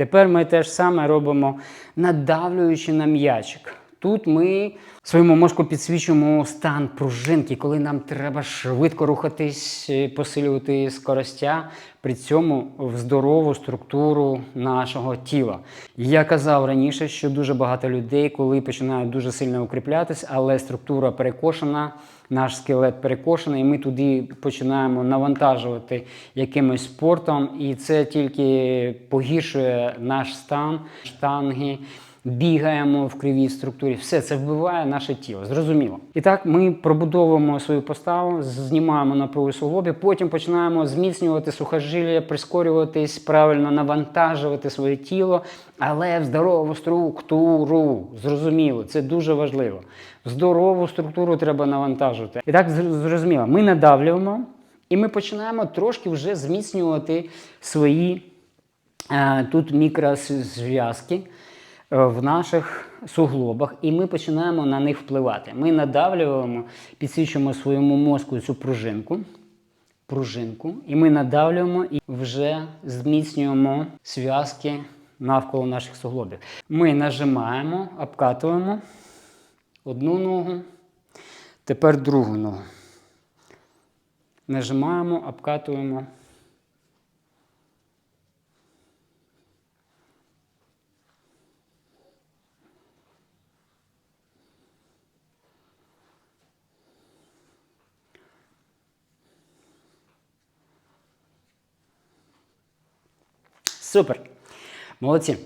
Тепер ми те ж саме робимо, надавлюючи на м'ячик. Тут ми своєму мозку підсвічуємо стан пружинки, коли нам треба швидко рухатись, е, посилювати скоростя, при цьому в здорову структуру нашого тіла. Я казав раніше, що дуже багато людей, коли починають дуже сильно укріплятись, але структура перекошена, наш скелет перекошений, і ми туди починаємо навантажувати якимось спортом, і це тільки погіршує наш стан, штанги бігаємо в кривій структурі. Все це вбиває наше тіло. Зрозуміло. І так ми пробудовуємо свою поставу, знімаємо напругу суглобі, потім починаємо зміцнювати сухожилля, прискорюватись, правильно навантажувати своє тіло, але в здорову структуру. Зрозуміло, це дуже важливо. Здорову структуру треба навантажувати. І так зрозуміло, ми надавлюємо. І ми починаємо трошки вже зміцнювати свої е, тут мікрозв'язки в наших суглобах, і ми починаємо на них впливати. Ми надавлюємо, підсвічуємо своєму мозку цю пружинку. Пружинку, і ми надавлюємо і вже зміцнюємо зв'язки навколо наших суглобів. Ми нажимаємо, обкатуємо одну ногу, тепер другу ногу. Нажимаємо, обкатуємо. Супер. Молодці.